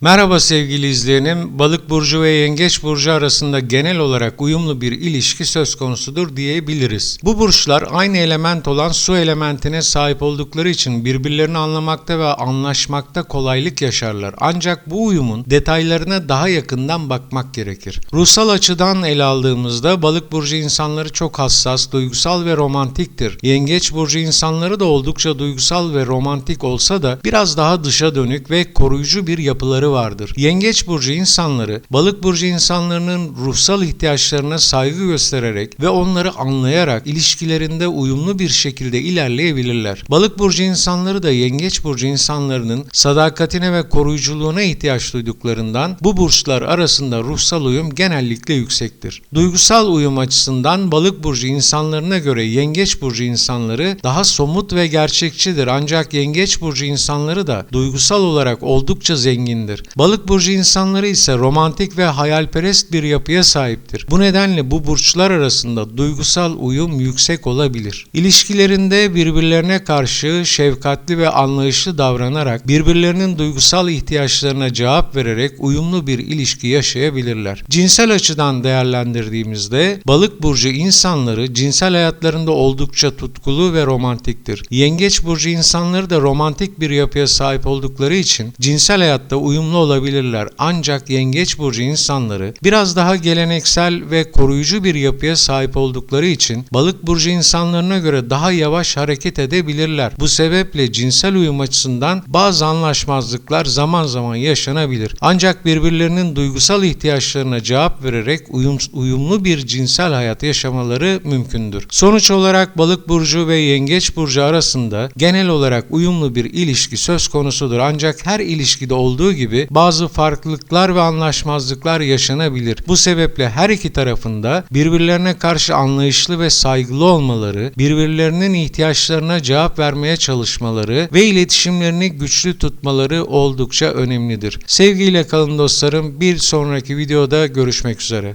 Merhaba sevgili izleyenim. Balık burcu ve yengeç burcu arasında genel olarak uyumlu bir ilişki söz konusudur diyebiliriz. Bu burçlar aynı element olan su elementine sahip oldukları için birbirlerini anlamakta ve anlaşmakta kolaylık yaşarlar. Ancak bu uyumun detaylarına daha yakından bakmak gerekir. Ruhsal açıdan ele aldığımızda balık burcu insanları çok hassas, duygusal ve romantiktir. Yengeç burcu insanları da oldukça duygusal ve romantik olsa da biraz daha dışa dönük ve koruyucu bir yapıları vardır. Yengeç burcu insanları balık burcu insanlarının ruhsal ihtiyaçlarına saygı göstererek ve onları anlayarak ilişkilerinde uyumlu bir şekilde ilerleyebilirler. Balık burcu insanları da yengeç burcu insanlarının sadakatine ve koruyuculuğuna ihtiyaç duyduklarından bu burçlar arasında ruhsal uyum genellikle yüksektir. Duygusal uyum açısından balık burcu insanlarına göre yengeç burcu insanları daha somut ve gerçekçidir ancak yengeç burcu insanları da duygusal olarak oldukça zengindir. Balık burcu insanları ise romantik ve hayalperest bir yapıya sahiptir. Bu nedenle bu burçlar arasında duygusal uyum yüksek olabilir. İlişkilerinde birbirlerine karşı şefkatli ve anlayışlı davranarak birbirlerinin duygusal ihtiyaçlarına cevap vererek uyumlu bir ilişki yaşayabilirler. Cinsel açıdan değerlendirdiğimizde balık burcu insanları cinsel hayatlarında oldukça tutkulu ve romantiktir. Yengeç burcu insanları da romantik bir yapıya sahip oldukları için cinsel hayatta uyumlu olabilirler. Ancak yengeç burcu insanları biraz daha geleneksel ve koruyucu bir yapıya sahip oldukları için balık burcu insanlarına göre daha yavaş hareket edebilirler. Bu sebeple cinsel uyum açısından bazı anlaşmazlıklar zaman zaman yaşanabilir. Ancak birbirlerinin duygusal ihtiyaçlarına cevap vererek uyum, uyumlu bir cinsel hayat yaşamaları mümkündür. Sonuç olarak balık burcu ve yengeç burcu arasında genel olarak uyumlu bir ilişki söz konusudur. Ancak her ilişkide olduğu gibi bazı farklılıklar ve anlaşmazlıklar yaşanabilir. Bu sebeple her iki tarafında birbirlerine karşı anlayışlı ve saygılı olmaları, birbirlerinin ihtiyaçlarına cevap vermeye çalışmaları ve iletişimlerini güçlü tutmaları oldukça önemlidir. Sevgiyle kalın dostlarım. Bir sonraki videoda görüşmek üzere.